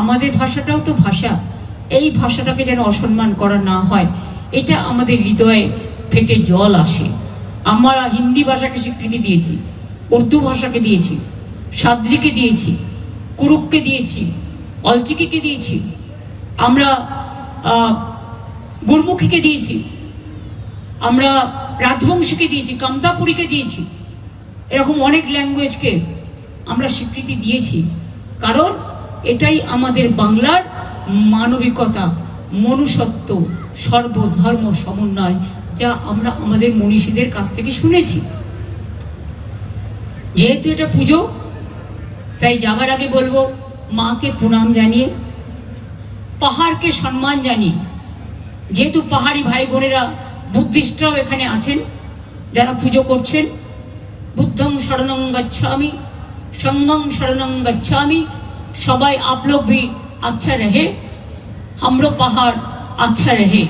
আমাদের ভাষাটাও তো ভাষা। এই ভাষাটাকে যেন অসম্মান করা না হয়, এটা আমাদের হৃদয়ে ফেটে জল আসে। আমরা হিন্দি ভাষাকে স্বীকৃতি দিয়েছি, উর্দু ভাষাকে দিয়েছি, সাদ্রিকে দিয়েছি, কুরুককে দিয়েছি, অলচিকিকে দিয়েছি। আমরা গুরমুখীকে দিয়েছি। আমরা রাজবংশীকে দিয়েছি, কামতাপুরীকে দিয়েছি। এরকম অনেক ল্যাঙ্গুয়েজকে আমরা স্বীকৃতি দিয়েছি। কারণ এটাই আমাদের বাংলার মানবিকতা, মনুষ্যত্ব, সর্বধর্ম সমন্বয়, যা আমরা আমাদের মনীষীদের কাছ থেকে শুনেছি। যেহেতু এটা পুজো, তাই যাবার আগে বলব, মাকে প্রণাম জানিয়ে, পাহাড়কে সম্মান জানিয়ে। যেহেতু পাহাড়ি ভাই বোনেরা বুদ্ধিস্টরাও এখানে আছেন, যারা পুজো করছেন, বুদ্ধং শরণং গচ্ছামি সঙ্গম শরণং গচ্ছামি सबाई आप लोग भी अच्छा रहे हम लोग पहाड़ अच्छा रहे